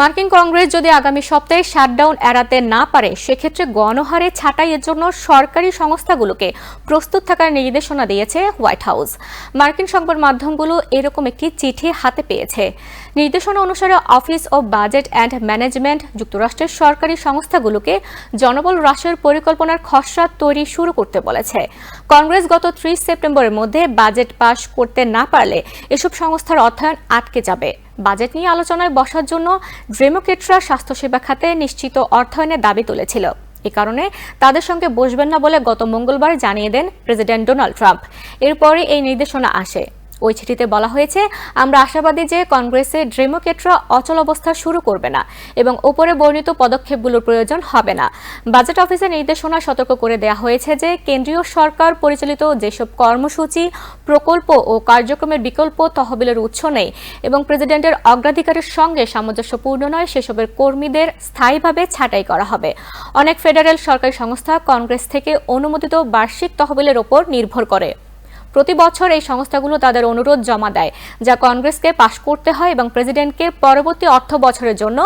মার্কিন কংগ্রেস যদি আগামী সপ্তাহে শাটডাউন এড়াতে না পারে, সেক্ষেত্রে গণহারে ছাঁটাইয়ের জন্য সরকারি সংস্থাগুলোকে প্রস্তুত থাকার নির্দেশনা দিয়েছে হোয়াইট হাউস। মার্কিন সংবাদ মাধ্যমগুলো এরকম একটি চিঠি হাতে পেয়েছে। নির্দেশনা অনুসারে Office of Budget and Management যুক্তরাষ্ট্রের সরকারি সংস্থাগুলোকে জনবল হ্রাসের পরিকল্পনার খসড়া তৈরি শুরু করতে বলেছে। কংগ্রেস গত ত্রিশ সেপ্টেম্বরের মধ্যে বাজেট পাশ করতে না পারলে এসব সংস্থার অর্থায়ন আটকে যাবে। বাজেট নিয়ে আলোচনায় বসার জন্য ডেমোক্রেটরা স্বাস্থ্যসেবা খাতে নিশ্চিত অর্থায়নের দাবি তুলেছিল। এ কারণে তাদের সঙ্গে বসবেন না বলে গত মঙ্গলবার জানিয়ে দেন প্রেসিডেন্ট ডোনাল্ড ট্রাম্প। এরপরে এই নির্দেশনা আসে। ওই চিঠিতে বলা হয়েছে, আমরা আশাবাদী যে কংগ্রেসে ডেমোক্রেটরা অচল অবস্থা শুরু করবে না এবং ওপরে বর্ণিত পদক্ষেপগুলোর প্রয়োজন হবে না। বাজেট অফিসের নির্দেশনা সতর্ক করে দেওয়া হয়েছে যে, কেন্দ্রীয় সরকার পরিচালিত যেসব কর্মসূচি, প্রকল্প ও কার্যক্রমের বিকল্প তহবিলের উৎস নেই এবং প্রেসিডেন্টের অগ্রাধিকারের সঙ্গে সামঞ্জস্যপূর্ণ নয়, সেসবের কর্মীদের স্থায়ীভাবে ছাঁটাই করা হবে। অনেক ফেডারেল সরকারি সংস্থা কংগ্রেস থেকে অনুমোদিত বার্ষিক তহবিলের ওপর নির্ভর করে। প্রতি বছর এই সংস্থাগুলো তাদের অনুরোধ জমা দেয়, যা কংগ্রেসকে পাশ করতে হয় এবং প্রেসিডেন্টকে পরবর্তী অর্থ বছরের জন্য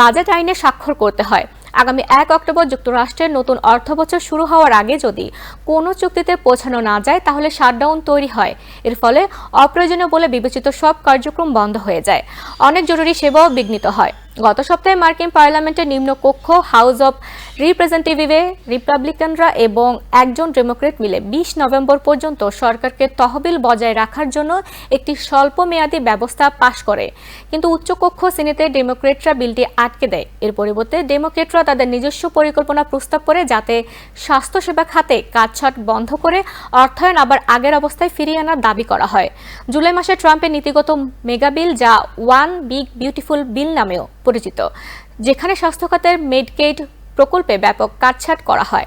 বাজেট আইনে স্বাক্ষর করতে হয়। আগামী এক অক্টোবর যুক্তরাষ্ট্রের নতুন অর্থবছর শুরু হওয়ার আগে যদি কোনো চুক্তিতে পৌঁছানো না যায়, তাহলে শাটডাউন তৈরি হয়। এর ফলে অপ্রয়োজনীয় বলে বিবেচিত সব কার্যক্রম বন্ধ হয়ে যায়। অনেক জরুরি সেবাও বিঘ্নিত হয়। গত সপ্তাহে মার্কিন পার্লামেন্টের নিম্ন কক্ষ, হাউস অব রিপ্রেজেন্টেটিভে রিপাবলিকানরা এবং একজন ডেমোক্রেট মিলে বিশ নভেম্বর পর্যন্ত সরকারকে তহবিল বজায় রাখার জন্য একটি স্বল্প মেয়াদী ব্যবস্থা পাশ করে। কিন্তু উচ্চকক্ষ সিনেতে ডেমোক্রেটরা বিলটি আটকে দেয়। এর পরিবর্তে ডেমোক্রেটরা তাদের নিজস্ব পরিকল্পনা প্রস্তাব করে যাতে স্বাস্থ্যসেবা খাতে কাটছাট বন্ধ করে অর্থায়ন আবার আগের অবস্থায় ফিরিয়ে আনার দাবি করা হয়। জুলাই মাসে ট্রাম্পের নীতিগত মেগা বিল যা ওয়ান বিগ বিউটিফুল বিল নামেও পরিচিত যেখানে স্বাস্থ্য খাতের মেডকেইড প্রকল্পে ব্যাপক কাটছাট করা হয়।